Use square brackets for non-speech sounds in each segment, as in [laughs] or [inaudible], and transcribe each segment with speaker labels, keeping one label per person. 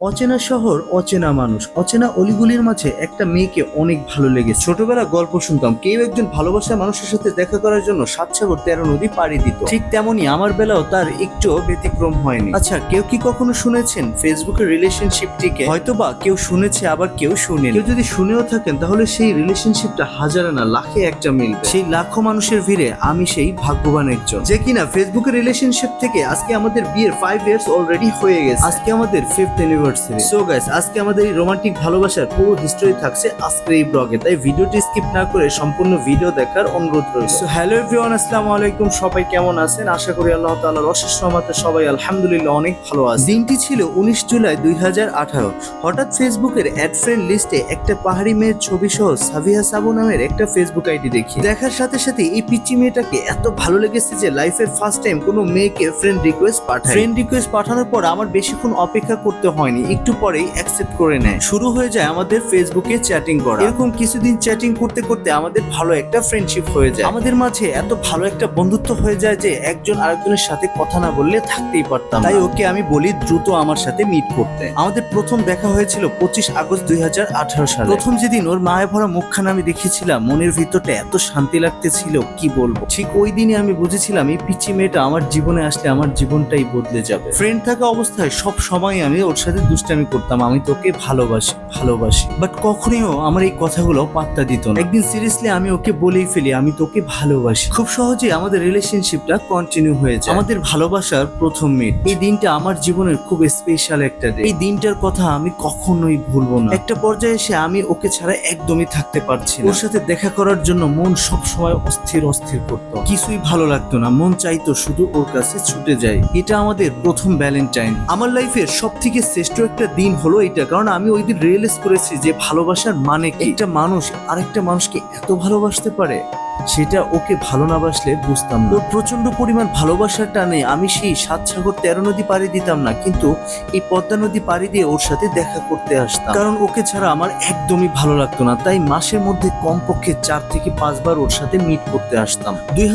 Speaker 1: অচেনা শহর, অচেনা মানুষ, অচেনা অলিগুলির মাঝে একটা মেয়েকে অনেক ভালো লেগেছে। ছোটবেলা গল্প শুনতাম, কেউ একজন ভালোবাসা মানুষের সাথে দেখা করার জন্য সাত সাগর তেরো নদী পাড়ি দিত। ঠিক তেমনি আমার বেলাও তার একটু ব্যতিক্রম হয়নি। আচ্ছা কেউ কি কখনো শুনেছেন ফেসবুকের রিলেশনশিপটিকে হয়তোবা কেউ শুনেছে, আবার কেউ শুনে কেউ যদি শুনেও থাকেন, তাহলে সেই রিলেশনশিপটা হাজারে না লাখে একটা মিলবে। সেই লাখো মানুষের ভিড়ে আমি সেই ভাগ্যবান একজন। যে কিনা ফেসবুকের রিলেশনশিপ থেকে আজকে আমাদের বিয়ের ফাইভ ইয়ার্স অলরেডি হয়ে গেছে। আজকে আমাদের ফিফথ অ্যানিভার্সারি সো গাইস আজকে আমাদের এই রোমান্টিক ভালোবাসার পুরো হিস্টোরি থাকছে আজকের এই ব্লগে তাই ভিডিওটি স্কিপ না করে সম্পূর্ণ ভিডিও দেখার অনুরোধ রইল। সো হ্যালো এভরিওয়ান আসসালামু আলাইকুম। সবাই কেমন আছেন? আশা করি আল্লাহ তাআলার অশেষ রহমতে সবাই আলহামদুলিল্লাহ অনেক ভালো আছে দিনটি ছিল উনিশ জুলাই দুই হাজার আঠারো। হঠাৎ ফেসবুকের অ্যাড ফ্রেন্ড লিস্টে একটা পাহাড়ি মেয়ের ছবি সহ সাবিহা সাবু নামের একটা ফেসবুক আইডি দেখি। দেখার সাথে সাথে এই পিচ্চি মেয়েটাকে এত ভালো লেগেছে যে লাইফের ফার্স্ট টাইম কোনো মেয়েকে ফ্রেন্ড রিকোয়েস্ট পাঠায়। ফ্রেন্ড রিকোয়েস্ট পাঠানোর পর আমার বেশিক্ষণ অপেক্ষা করতে হয়নি, একটু পরেই অ্যাকসেপ্ট করে নেয়। শুরু হয়ে যায় আমাদের ফেসবুকে চ্যাটিং করা। এরকম কিছুদিন চ্যাটিং করতে করতে আমাদের ভালো একটা ফ্রেন্ডশিপ হয়ে যায়। আমাদের মাঝে এত ভালো একটা বন্ধুত্ব হয়ে যায় যে একজন আরেকজনের সাথে কথা না বললে থাকতেই পারতাম তাই ওকে আমি বলি দ্রুত আমার সাথে মিট করতে। আমাদের প্রথম দেখা হয়েছিল পঁচিশ আগস্ট দুই হাজার সালে। প্রথম যেদিন ওর মায়ে ভরা মুখখানা আমি দেখেছিলাম, মনের ভিতরটা এত শান্তি লাগতেছিল, কি বলব? ঠিক ওই দিনই আমি বুঝেছিলাম, এই পিচ্ছি মেয়েটা আমার জীবনে আসলে আমার জীবনটাই বদলে যাবে। ফ্রেন্ড থাকা অবস্থায় সব সময় আমি ওর সাথে দুষ্টামি করতাম, আমি তোকে ভালোবাসি ভালোবাসি। বাট কখনোই আমার এই কথাগুলো পাত্তা দিত না। একদিন সিরিয়াসলি আমি ওকে বলেই ফেলি, আমি তোকে ভালোবাসি। খুব সহজে আমাদের রিলেশনশিপটা কন্টিনিউ হয়ে যায়। আমাদের ভালোবাসার প্রথম মিট এই দিনটা আমার জীবনের খুব স্পেশাল একটা ডে এই দিনটার কথা আমি কখনোই ভুলবো না। একটা পর্যায়ে এসে আমি ওকে ছাড়া একদমই থাকতে পারছি ওর সাথে দেখা করার জন্য মন সব সময় অস্থির অস্থির করতো। কিছুই ভালো লাগতো না। মন চাইতো শুধু ওর কাছে ছুটে যায় এটা আমাদের প্রথম ভ্যালেন্টাইন আমার লাইফের সব থেকে শ্রেষ্ঠ একটা দিন হলো এটা। কারণ আমি ওই দিন রিয়েলাইজ করেছি যে ভালোবাসার মানে একটা মানুষ আরেকটা মানুষকে এত ভালোবাসতে পারে। সেটা ওকে ভালো না বাসলে বুঝতাম না। ওর প্রচণ্ড পরিমাণ ভালোবাসার টানে আমি সেই সাত সাগর তেরো নদী পাড়ি দিতাম না, কিন্তু এই পদ্মা নদী পাড়ি দিয়ে ওর সাথে দেখা করতে আসতাম। কারণ ওকে ছাড়া আমার একদমই ভালো লাগতো না, তাই মাসের মধ্যে কমপক্ষে চার থেকে পাঁচবার ওর সাথে মিট করতে আসতাম। দুই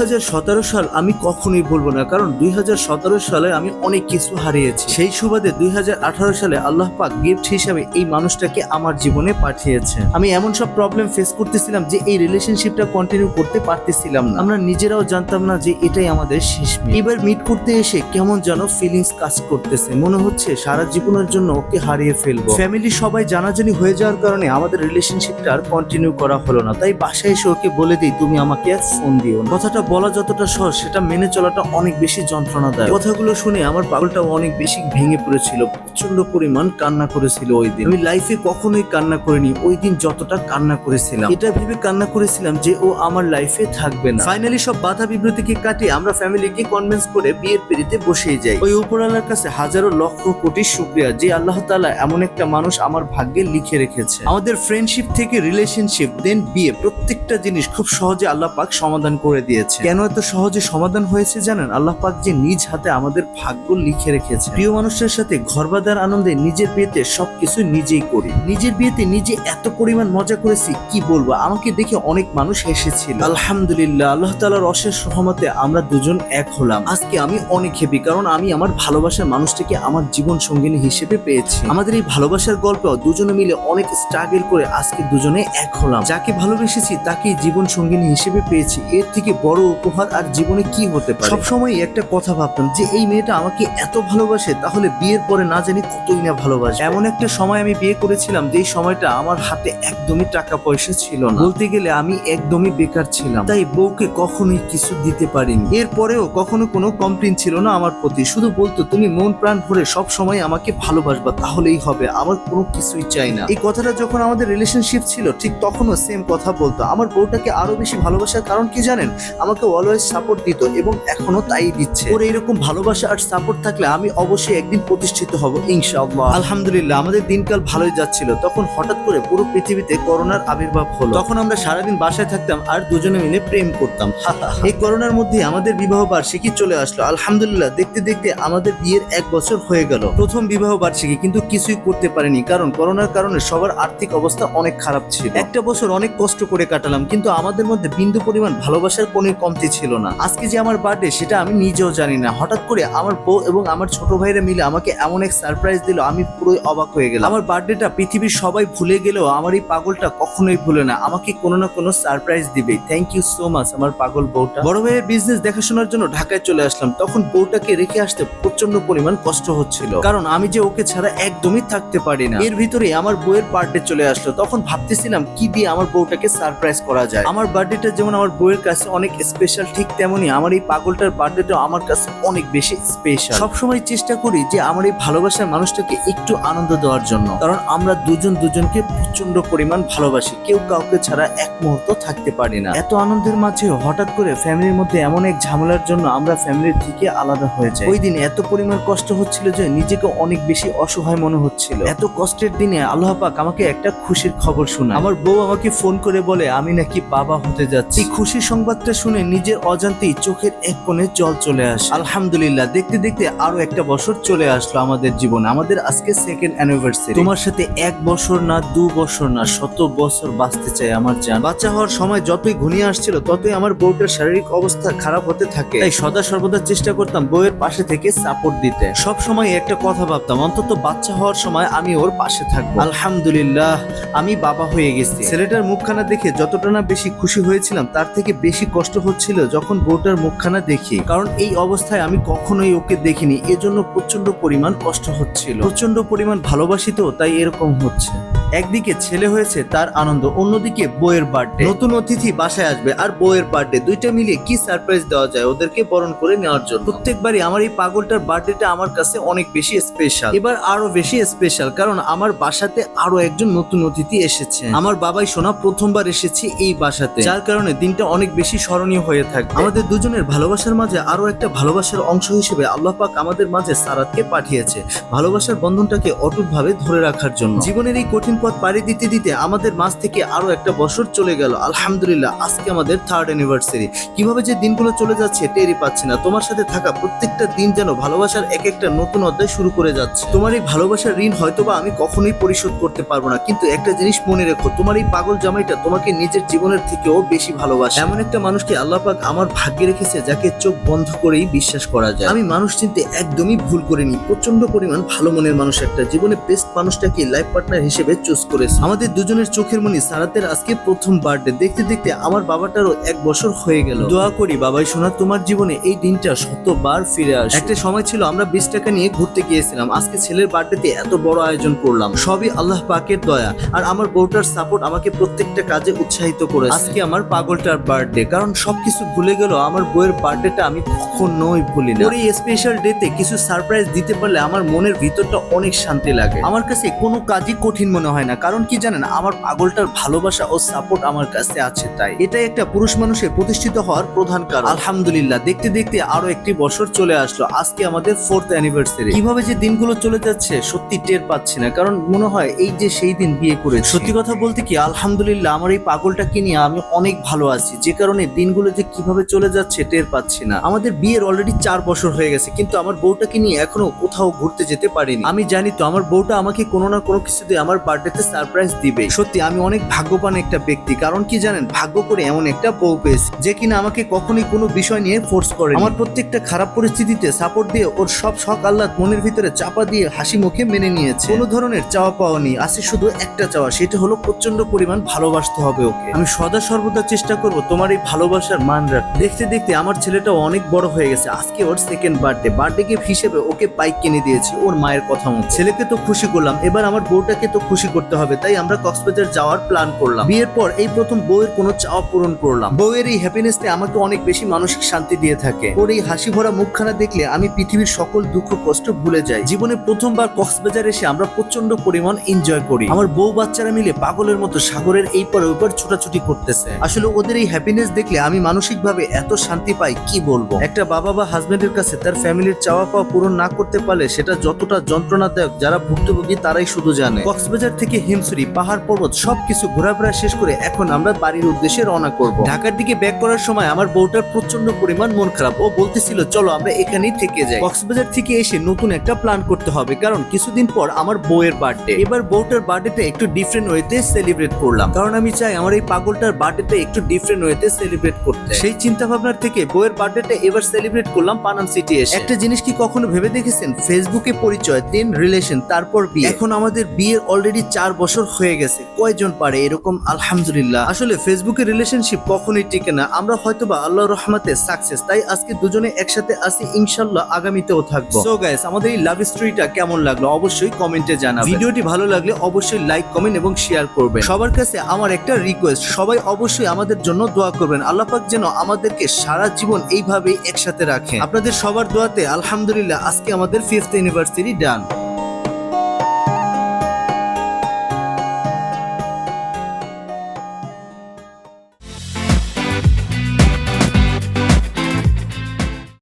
Speaker 1: সাল আমি কখনোই বলব না, কারণ দুই হাজার সতেরো সালে আমি অনেক কিছু হারিয়েছি। সেই সুবাদে দুই হাজার আঠারো সালে আল্লাহ পাক গিফট হিসাবে এই মানুষটাকে আমার জীবনে পাঠিয়েছে আমি এমন সব প্রবলেম ফেস করতেছিলাম যে এই রিলেশনশিপটা কন্টিনিউ করতে পারতেছিলাম না। আমরা নিজেরাও জানতাম না যে এটাই আমাদের শেষ meet। এবার মিট করতে এসে কেমন যেন ফিলিংস কাজ করতেছে। মনে হচ্ছে সারা জীবনের জন্য ওকে হারিয়ে ফেলব। ফ্যামিলি সবাই জানাজানি হয়ে যাওয়ার কারণে আমাদের রিলেশনশিপটা আর কন্টিনিউ করা হলো না। তাই বাসায় এসে ওকে বলে দিই তুমি আমাকে আর ফোন দিও না। কথাটা বলা যতটা সহজ সেটা মেনে চলাটা অনেক বেশি যন্ত্রণাদায়ক। কথাগুলো শুনে আমার পাগলটাও অনেক বেশি ভেঙে পড়েছিল। প্রচণ্ড পরিমাণ কান্না করেছিল ওই দিন। আমি লাইফে কখনোই কান্না করিনি ওই দিন যতটা কান্না করেছিলাম। এটা ভেবে কান্না করেছিলাম যে ও আমার লাইফে থাকবে না। ফাইনালি সব বাধা বিব্রতিকে কাটিয়ে আমরা ফ্যামিলিকে কনভিন্স করে বিয়ের পিড়িতে বসেই যাই। ওই উপরওয়ালার কাছে হাজারো লক্ষ কোটি শুক্রিয়া যে আল্লাহ তাআলা এমন একটা মানুষ আমার ভাগ্যে লিখে রেখেছে। আমাদের ফ্রেন্ডশিপ থেকে রিলেশনশিপ দেন বিয়ে প্রত্যেকটা জিনিস খুব সহজে আল্লাহ পাক সমাধান করে দিয়েছে। কেন এত সহজে সমাধান হয়েছে জানেন? আল্লাহ পাক যে নিজ হাতে আমাদের ভাগ্য লিখে রেখেছে। প্রিয় মানুষের সাথে ঘর বাঁধার আনন্দে নিজের বিয়েতে সবকিছু নিজেই করি। নিজের বিয়েতে নিজে এত পরিমাণ মজা করেছি কি বলব? আমাকে দেখে অনেক মানুষ হেসেছিল। আলহামদুলিল্লাহ, আল্লাহ তালার অশেষ রহমতে আমরা দুজন এক হলাম। আজকে আমি অনেক হ্যাপি কারণ আমি আমার ভালোবাসার মানুষটিকে আমার জীবন সঙ্গিনী হিসেবে পেয়েছি। আমাদের এই ভালোবাসার গল্প দুজনে মিলে অনেক স্ট্রাগল করে আজকে দুজনে এক হলাম। যাকে ভালোবেসেছি তাকে জীবন সঙ্গিনী হিসেবে পেয়েছি। এর থেকে বড় উপহার আর জীবনে কি হতে পারে? সবসময় একটা কথা ভাবতাম যে, এই মেয়েটা আমাকে এত ভালোবাসে, তাহলে বিয়ের পরে না জানি কতই না ভালোবাসে এমন একটা সময় আমি বিয়ে করেছিলাম যে সময়টা আমার হাতে একদমই টাকা পয়সা ছিল না। বলতে গেলে আমি একদমই বেকার ছিলাম তাই বউকে কখনোই কিছু দিতে পারিনি। এরপরেও কখনো কোনো কমপ্লেন ছিল না আমার প্রতি। শুধু বলতো, তুমি মন প্রাণ ভরে সব সময় আমাকে ভালোবাসবা, তাহলেই হবে। আমার কোনো কিছুই চাই না। এই কথাটা যখন আমাদের রিলেশনশিপ ছিল, ঠিক তখনও সেম কথা বলতো। আমার বউটাকে আরও বেশি ভালোবাসার কারণ কি জানেন? আমাকে অলওয়েজ সাপোর্ট দিত এবং এখনও তাই দিচ্ছে। ওর এইরকম ভালোবাসা আর সাপোর্ট থাকলে আমি অবশ্যই একদিন প্রতিষ্ঠিত হব, ইনশাআল্লাহ। আলহামদুলিল্লাহ, আমাদের দিনকাল ভালোই যাচ্ছিল। তখন হঠাৎ করে পুরো পৃথিবীতে করোনার আবির্ভাব হলো। তখন আমরা সারাদিন বাসায় থাকতাম আর দুজনে দুজনে মিলে প্রেম করতাম। [laughs] এই করোনার মধ্যে আমাদের বিবাহ বার্ষিকী চলে আসলো। আলহামদুলিল্লাহ দেখতে দেখতে আমাদের বিয়ের এক বছর হয়ে গেল। প্রথম বিবাহ বার্ষিকী কিন্তু কিছুই করতে পারিনি কারণ করোনার কারণে সবার আর্থিক অবস্থা অনেক খারাপ ছিল। একটা বছর অনেক কষ্ট করে কাটালাম কিন্তু আমাদের মধ্যে বিন্দু পরিমাণ ভালোবাসার কোনো কমতি ছিল না। আজকে যে আমার বার্থডে সেটা আমি নিজেও জানি না। হঠাৎ করে আমার বউ এবং আমার ছোট ভাইরা মিলে আমাকে এমন এক সারপ্রাইজ দিল আমি পুরোই অবাক হয়ে গেলাম। আমার বার্থডেটা পৃথিবীর সবাই ভুলে গেলেও আমার এই পাগলটা কখনোই ভুলে না। আমাকে কোনো না কোনো সারপ্রাইজ দিবে থ্যাংক ইউ সো মাচ আমার পাগল বউটা। বড় ভাইয়ের বিজনেস দেখাশোনার জন্য ঢাকায় চলে আসলাম, তখন বউটাকে রেখে আসতে প্রচণ্ড পরিমাণ কষ্ট হচ্ছিল। কারণ আমি যে ওকে ছাড়া একদমই থাকতে পারি না। এর ভিতরে আমার বউয়ের বার্থডে চলে আসলো, তখন ভাবতেছিলাম কি দিয়ে আমার বউটাকে সারপ্রাইজ করা যায়। আমার বার্থডেটা যেমন আমার বউয়ের কাছে অনেক স্পেশাল ঠিক তেমনি আমার এই পাগলটার বার্থডেটা আমার কাছে অনেক বেশি স্পেশাল সবসময় চেষ্টা করি যে আমার এই ভালোবাসার মানুষটাকে একটু আনন্দ দেওয়ার জন্য। কারণ আমরা দুজন দুজনকে প্রচণ্ড পরিমাণ ভালোবাসি, কেউ কাউকে ছাড়া এক মুহূর্ত থাকতে পারি না। এত আনন্দের মাঝে হঠাৎ করে ফ্যামিলির মধ্যে এমন এক ঝামেলার জন্য আমরা ফ্যামিলির থেকে আলাদা হয়ে যাই। ওই দিন এত পরিমাণ কষ্ট হচ্ছিল যে নিজেকে অনেক বেশি অসহায় মনে হচ্ছিল। এত কষ্টের দিনে আল্লাহ পাক আমাকে একটা খুশির খবর শোনা আমার বউ আমাকে ফোন করে বলে, আমি নাকি বাবা হতে যাচ্ছি। খুশির সংবাদটা শুনে নিজের অজান্তেই চোখের এক কোণে জল চলে আসে। আলহামদুলিল্লাহ, দেখতে দেখতে আরও একটা বছর চলে আসলো আমাদের জীবনে। আমাদের আজকে সেকেন্ড অ্যানিভার্সারি তোমার সাথে এক বছর না, দু বছর না, শত বছর বাঁচতে চাই আমার জান। বাচ্চা হওয়ার সময় যতই ঘনিয়ে আসছিল, ততই আমার বউটার শারীরিক অবস্থা খারাপ হতে থাকে। তাই সদা সর্বদা চেষ্টা করতাম বউয়ের পাশে থেকে সাপোর্ট দিতে। সব সময় একটা কথা ভাবতাম, অন্তত বাচ্চা হওয়ার সময় আমি ওর পাশে থাকব। আলহামদুলিল্লাহ, আমি বাবা হয়ে গেছি। ছেলেটার মুখখানা দেখে যতটা না বেশি খুশি হয়েছিলাম, তার থেকে বেশি কষ্ট হচ্ছিল যখন বউটার মুখখানা দেখি। কারণ এই অবস্থায় আমি কখনোই ওকে দেখিনি, এজন্য প্রচণ্ড পরিমাণ কষ্ট হচ্ছিল। প্রচণ্ড পরিমাণ ভালোবাসি তো, তাই এরকম হচ্ছে। একদিকে ছেলে হয়েছে তার আনন্দ, অন্যদিকে বইয়ের বার্থডে নতুন অতিথি বাসায় আসবে আর বইয়ের বার্থডে দুইটা মিলিয়ে কি সারপ্রাইজ দেওয়া যায় ওদেরকে বরণ করে নেওয়ার জন্য। প্রত্যেকবারই আমার এই পাগলটার বার্থডেটা আমার কাছে অনেক বেশি স্পেশাল এবার আরও বেশি স্পেশাল কারণ আমার বাসাতে আরও একজন নতুন অতিথি এসেছে। আমার বাবাই শোনা প্রথমবার এসেছে এই বাসাতে। যার কারণে দিনটা অনেক বেশি স্মরণীয় হয়ে থাকে আমাদের দুজনের ভালোবাসার মাঝে আরও একটা ভালোবাসার অংশ হিসেবে আল্লাহ পাক আমাদের মাঝে সারাতকে পাঠিয়েছে। ভালোবাসার বন্ধনটাকে অটুটভাবে ধরে রাখার জন্য। জীবনের এই কঠিন পথ পাড়ি দিতে দিতে আমাদের মাঝ থেকে আরও একটা বছর চলে গেল। আলহামদুলিল্লাহ আজকে আমাদের থার্ড অ্যানিভার্সারি কীভাবে যে দিনগুলো চলে যাচ্ছে, টেরই পাচ্ছি না। তোমার সাথে থাকা প্রত্যেকটা দিন যেন ভালোবাসার এক একটা নতুন অধ্যায় শুরু করে যাচ্ছে। তোমার এই ভালোবাসার ঋণ হয়তোবা আমি কখনোই পরিশোধ করতে পারব না। কিন্তু একটা জিনিস মনে রেখো, তোমার এই পাগল জামাইটা তোমাকে নিজের জীবনের থেকেও বেশি ভালোবাসে। এমন একটা মানুষকে আল্লাহ পাক আমার ভাগ্যে রেখেছে, যাকে চোখ বন্ধ করেই বিশ্বাস করা যায়। আমি মানুষ চিনতে একদমই ভুল করিনি। প্রচণ্ড পরিমাণ ভালো মনের মানুষ একটা। জীবনে বেস্ট মানুষটাকে লাইফ পার্টনার হিসেবে চুজ করেছে। আমাদের দুজনের চোখের মনি সারাতের আজকে প্রথম বার্থডে দেখতে দেখতে আমার বাবাটারও এক বছর হয়ে গেল। দোয়া করি বাবাই শোনা তোমার জীবনে এই দিনটা শতবার ফিরে আসে একটা সময় ছিল আমরা বিশ টাকা নিয়ে ঘুরতে গিয়েছিলাম আজকে ছেলের বার্থডেতে এত বড় আয়োজন করলাম। সবই আল্লাহ পাকের দয়া আর আমার বউটার সাপোর্ট আমাকে প্রত্যেকটা কাজে উৎসাহিত করে আজকে আমার পাগলটার বার্থডে কারণ সবকিছু ভুলে গেল আমার বউয়ের বার্থডেটা আমি কখনোই ভুলি না। এই স্পেশাল ডেতে কিছু সারপ্রাইজ দিতে পারলে আমার মনের ভিতরটা অনেক শান্তি লাগে। আমার কাছে কোনো কাজই কঠিন মনে হয় না কারণ কি জানেন আমার পাগলটার ভালোবাসা ও সাপোর্ট আমার কাছে আছে তাই। এটাই একটা পুরুষ মানুষের প্রতিষ্ঠিত হওয়ার প্রধান কারণ। আলহামদুলিল্লাহ, দেখতে দেখতে আরও একটি বছর চলে আসলো। আজকে আমাদের ফোর্থ অ্যানিভার্সারি কীভাবে যে দিনগুলো চলে যাচ্ছে, সত্যি টের পাচ্ছি না। কারণ মনে হয় এই যে সেই দিন বিয়ে করে সত্যি কথা বলতে কি, আলহামদুলিল্লাহ আমার এই পাগলটাকে নিয়ে আমি অনেক ভালো আছি। যে কারণে দিনগুলো যে কীভাবে চলে যাচ্ছে টের পাচ্ছি না। আমাদের বিয়ের অলরেডি চার বছর হয়ে গেছে, কিন্তু আমার বউটাকে নিয়ে এখনও কোথাও ঘুরতে যেতে পারিনি। আমি জানি তো, আমার বউটা আমাকে কোনো না কোনো কিছুতে আমার বার্থডেতে সারপ্রাইজ দিবে সত্যি, আমি অনেক ভাগ্যবান একটা ব্যক্তি। কারণ কি জানেন, ভাগ্য করে এমন একটা বউ পেয়েছি, যে কিনা আমাকে কখনোই কোনো বিষয় নিয়ে ফোর্স করে আমার প্রত্যেকটা খারাপ পরিস্থিতিতে সাপোর্ট দিয়ে ওর সব শখ আল্লাহ মনের ভিতরে চাপা দিয়ে হাসি মুখে মেনে নিয়েছে। কোনো ধরনের চাওয়া পাওয়া নেই আছে শুধু একটা চাওয়া, সেটা হলো প্রচণ্ড পরিমাণ ভালোবাসতে হবে ওকে। আমি সদা সর্বদা চেষ্টা করব তোমার এই ভালোবাসার মান রাখতে। দেখতে দেখতে আমার ছেলেটা অনেক বড় হয়ে গেছে, আজকে ওর সেকেন্ড বার্থডে বার্থডে গিফট হিসেবে ওকে বাইক কিনে দিয়েছি, ওর মায়ের কথা মতো। ছেলেকে তো খুশি করলাম, এবার আমার বউটাকে তো খুশি করতে হবে, তাই আমরা কক্সবাজার যাওয়ার প্ল্যান করলাম। বিয়ের পর এই প্রথম বউয়ের কোনো চাওয়া পূরণ করলাম। বউয়ের এই হ্যাপিনেসটা আমাকে অনেক বেশি মানসিক শান্তি দিয়ে থাকে। ওর এই হাসি ভরা মুখখানা দেখলে আমি পৃথিবীর সকল দুঃখ, কষ্ট ভুলে যাই। জীবনে প্রথমবার কক্সবাজার এসে আমরা প্রচণ্ড পরিমাণ এনজয় করি। আমার বউ বাচ্চারা মিলে পাগলের মতো সাগরের এই পর ওই পার ছোটাছুটি করতেছে। আসলে ওদের এই হ্যাপিনেস দেখলে আমি মানসিকভাবে এত শান্তি পাই, কি বলব? একটা বাবা বা হাজবেন্ডের কাছে তার ফ্যামিলির চাওয়া পাওয়া পূরণ না করতে পারলে সেটা যতটা যন্ত্রণাদায়ক, যারা ভুক্তভোগী তারাই শুধু জানে। কক্সবাজার থেকে হিমসুরি পাহাড় পর্বত সবকিছু ঘোরাফেরা শেষ করে এখন আমরা বাড়ির উদ্দেশ্যে রওনা করব। ঢাকার দিকে ব্যাক করার সময় আমার বউটার প্রচণ্ড পরিমাণ মন খারাপ। ও বলতেছিল, চলো আমরা এখানেই থেকে যাই। কক্সবাজার থেকে এসে নতুন একটা প্ল্যান করতে হবে, কারণ কিছুদিন পর আমার বউয়ের বার্থডে এবার বউটার বার্থডেটা একটু ডিফারেন্ট ওয়েতে সেলিব্রেট করলাম। কারণ আমি চাই আমার এই পাগলটার বার্থডেটা একটু ডিফারেন্ট ওয়েতে সেলিব্রেট করতে। সেই চিন্তা ভাবনার থেকে বউয়ের বার্থডেটা এবার সেলিব্রেট করলাম পানাম সিটি এসে। একটা জিনিস কি কখনো ভেবে দেখেছেন? ফেসবুকে পরিচয় দেন রিলেশন তারপর বিয়ে। এখন আমাদের বিয়ের অলরেডি চার বছর হয়ে গেছে। কয়জন পারে এরকম? আলহামদুলিল্লাহ। আসলে ফেসবুকে রিলেশনশিপ কখনোই টিকে না। আমরা হয়তোবা আল্লাহ রহমাতে সাকসেস তাই আজকে দুজনে একসাথে আসি ইনশাল্লাহ আগামীতেও থাকব। সো গাইস আমাদের এই লাভ স্টোরিটা কেমন লাগল অবশ্যই কমেন্টে জানাবেন। ভিডিওটি ভালো লাগলে অবশ্যই লাইক কমেন্ট এবং শেয়ার করবেন। সবার কাছে আমার একটা রিকোয়েস্ট সবাই অবশ্যই আমাদের জন্য দোয়া করবেন। আল্লাহ পাক যেন আমাদেরকে সারা জীবন এইভাবেই একসাথে রাখে আপনাদের সবার দোয়াতে আলহামদুলিল্লাহ আজকে আমাদের ফিফথ ইউনিভার্সিটি ডান